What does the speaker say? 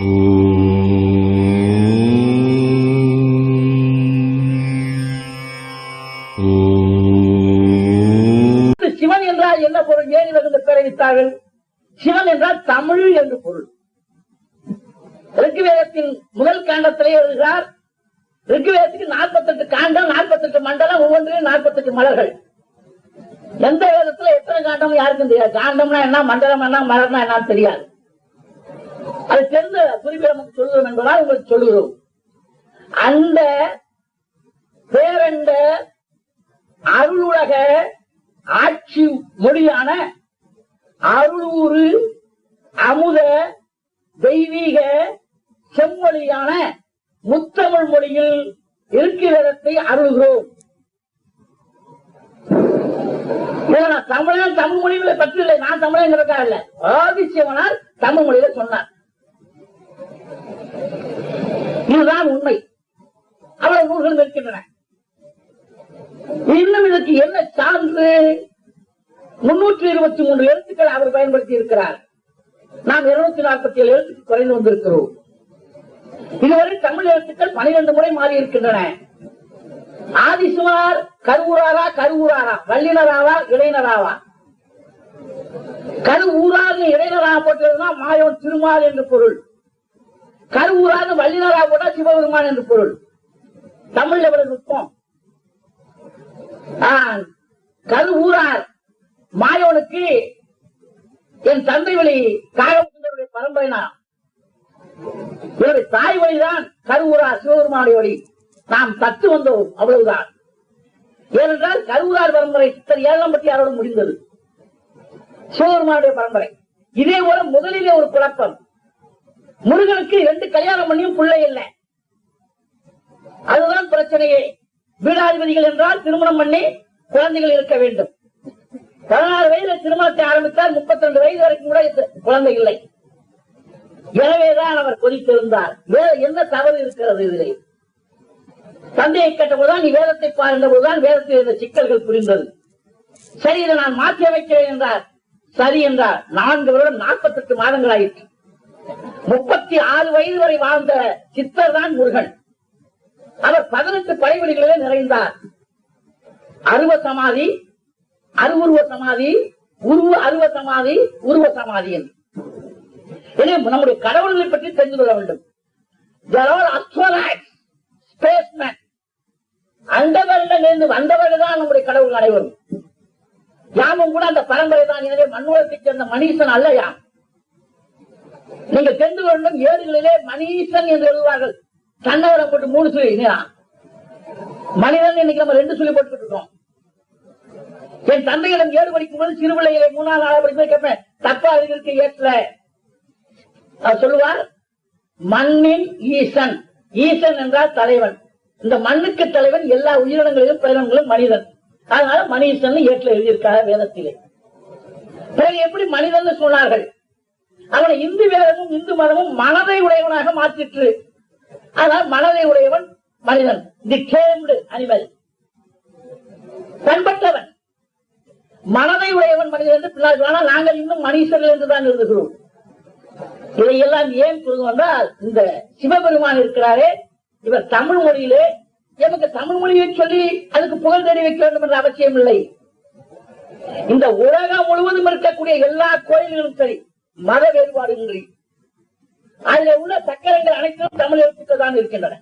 சிவன் என்றால் என்ன பொருள்? ஏன் இவர்கள் இந்த பெயரை சிவன் என்றால் தமிழ் என்று பொருள். ரிக்குவேதத்தின் முதல் காண்டத்திலே எழுதுகிறார் ரிக்குவேதத்துக்கு நாற்பத்தெட்டு காண்டம் நாற்பத்தெட்டு மண்டலம் ஒவ்வொன்றிலும் நாற்பத்தெட்டு மலர்கள். எந்த வேதத்துல எத்தனை காண்டம் யாருக்கும் தெரியாது? காண்டம்னா என்ன மண்டலம் என்ன மலர்னா என்னன்னு தெரியாது. அதை தெரிந்த குறிப்பிட நமக்கு சொல்லுகிறோம் என்பதால் உங்களுக்கு சொல்லுகிறோம். அந்த பேரண்ட அருளுலக ஆட்சி மொழியான அருளூரு அமுத தெய்வீக செம்மொழியான முத்தமிழ் மொழியில் இருக்கிறதத்தை அருள்கிறோம். நான் தமிழன் தமிழ் மொழியில பற்றி இல்லை நான் தமிழங்கிறதா இல்ல ஆதிசிவனார் தமிழ் மொழியில சொன்னார். இதுதான் உண்மை. அவ்வளவு நூல்கள் இருக்கின்றன. இன்னும் இதற்கு என்ன சான்று? முன்னூற்றி இருபத்தி மூன்று எழுத்துக்கள் அவர் பயன்படுத்தி இருக்கிறார். நாம் இருநூத்தி நாற்பத்தி ஏழு எழுத்துக்கு குறைந்து வந்திருக்கிறோம். இதுவரை தமிழ் எழுத்துக்கள் பனிரெண்டு முறை மாறி இருக்கின்றன. ஆதிசுமார் கருவூராரா கருவூராரா வல்லினராவா இளைஞராவா கருவூரார்னு இளைஞரா போட்டதுன்னா மாயோன் திருமால் என்று பொருள். கருவூராத வல்லினரா போட்டா சிவபெருமான் என்று பொருள். தமிழ் எவ்வளவு நுட்பம். ஆ, கருவூரார் மாயோனுக்கு என் தந்தை வழி காயமுடைய பரம்பரைனா இவருடைய தாய் வழிதான் கருவூரார் சிவபெருமானுடைய வழி. நாம் தத்து வந்தோம் அவ்வளவுதான். ஏனென்றால் கருவூரார் பரம்பரை சித்தர் ஏழாம் பற்றி யாரோடு முடிந்தது. சிவபெருமானுடைய பரம்பரை. இதே போல முதலிலே ஒரு குழப்பம். முருகனுக்கு ரெண்டு கல்யாணம் பண்ணியும் பிள்ளை இல்லை. அதுதான் பிரச்சனையே. வீடாதிபதிகள் என்றால் திருமணம் பண்ணி குழந்தைகள் இருக்க வேண்டும். பதினாறு வயதுல திருமணத்தை ஆரம்பித்தால் முப்பத்தி ரெண்டு வயது வரைக்கும் கூட குழந்தை இல்லை. எனவேதான் அவர் கொதித்திருந்தார் வேற என்ன தவறு இருக்கிறது இதிலே? தந்தையை கேட்டபோதுதான் நீ வேதத்தை பாருந்த போதுதான் வேதத்தில் இருந்த சிக்கல்கள் புரிந்தது. சரி இதை நான் மாற்றி அமைக்கிறேன் என்றார். சரி என்றார். நான்கு வருடம் நாற்பத்தெட்டு மாதங்கள் ஆயிற்று முப்பத்தி ஆறு வயது வரை வாழ்ந்த சித்தர் தான் முருகன். அவர் பதினெட்டு படைவெளிகளிலே நிறைந்தார். அருவ சமாதி அருவுருவ சமாதி உருவ அருவ சமாதி உருவ சமாதி என்று. எனவே நம்முடைய கடவுள்களை பற்றி தெரிந்து கொள்ள வேண்டும். ஸ்பேஸ்மேன் அண்டவரிடமிருந்து வந்தவர்கள் தான் நம்முடைய கடவுள் அனைவரும். யாமும் கூட அந்த பரம்பரை தான் எனவே மண்ணுலகத்தை சேர்ந்த மனிதன் அல்ல யாம். நீங்க தெரிந்து கொள்ளும் ஏடுகளிலே மணீசன் என்று எழுதுவார்கள் தன்னவரை போட்டு மூணு சுழி மனிதன் இன்னைக்கு நம்ம ரெண்டு சுழி போட்டுக்கிட்டு இருக்கோம். என் தந்தையிடம் ஏழு படிக்கும் போது சிறுபிள்ளைகளை மூணாவது நாளாவது படிக்கும் போது கேட்பேன் தப்பா இருக்கு ஏற்ற. அவர் சொல்லுவார் மண்ணின் ஈசன். ஈசன் என்றால் தலைவன். இந்த மண்ணுக்கு தலைவன் எல்லா உயிரினங்களிலும் பேரன்களும் மனிதன். அதனால மணீசன் ஏற்ற எழுதியிருக்காங்க வேதத்திலே. பிறகு எப்படி மனிதன் சொன்னார்கள்? அவனை இந்து வேதமும் இந்து மதமும் மனதை உடையவனாக மாற்றிற்று. ஆனால் மனதை உடையவன் மனிதன். தி அனிமல் பண்பட்டவன் மனதை உடையவன் மனிதன் என்று பின்னால் ஆனால் நாங்கள் இன்னும் மனுஷர்கள் என்றுதான் எழுதுகிறோம். இதையெல்லாம் ஏன் சொல்லுவோம் என்றால் இந்த சிவபெருமான் இருக்கிறாரே இவர் தமிழ் மொழியிலே எமக்கு தமிழ் மொழியை சொல்லி அதுக்கு புகழ் தெரிவிக்க வேண்டும் என்ற அவசியம் இல்லை இந்த உலகம் முழுவதும் இருக்கக்கூடிய எல்லா கோயில்களும் சரி மத வேறுபாடுயின்றி அதில் உள்ள சக்கரங்கள் அனைத்தும் தமிழ் எழுத்துக்கள் தான் இருக்கின்றன.